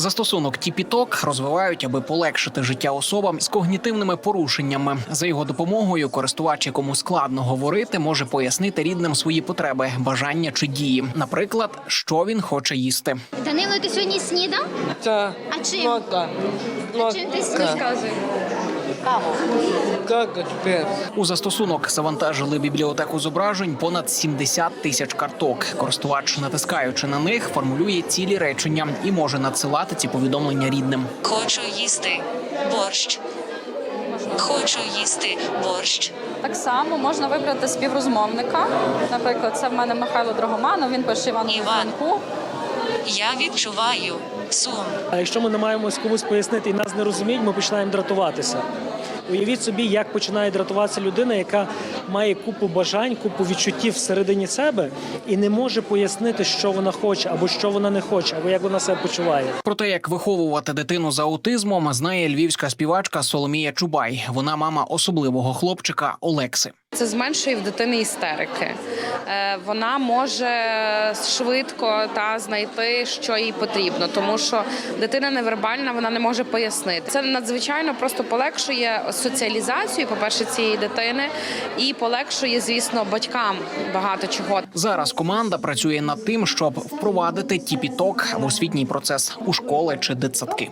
Застосунок Тіпіток розвивають, аби полегшити життя особам з когнітивними порушеннями. За його допомогою користувач, якому складно говорити, може пояснити рідним свої потреби, бажання чи дії. Наприклад, що він хоче їсти. Данило, ти сьогодні снідав? Та А чим? молока. Чим ти снідав? У застосунок завантажили бібліотеку зображень понад 70 тисяч карток. Користувач, натискаючи на них, формулює цілі речення і може надсилати ці повідомлення рідним. Хочу їсти борщ. Хочу їсти борщ. Так само можна вибрати співрозмовника. Наприклад, це в мене Михайло Драгоманов, він пише Іван. Іванку. Я відчуваю сум. А якщо ми не маємо комусь пояснити і нас не розуміють, ми починаємо дратуватися. Уявіть собі, як починає дратуватися людина, яка має купу бажань, купу відчуттів всередині себе і не може пояснити, що вона хоче, або що вона не хоче, або як вона себе почуває. Про те, як виховувати дитину з аутизмом, знає львівська співачка Соломія Чубай. Вона мама особливого хлопчика Олекси. Це зменшує в дитини істерики. Е, Вона може швидко та знайти, що їй потрібно, тому що дитина невербальна, вона не може пояснити. Це надзвичайно просто полегшує соціалізацію, по-перше, цієї дитини, і полегшує, звісно, батькам багато чого. Зараз команда працює над тим, щоб впровадити тіпіток в освітній процес у школи чи дитсадки.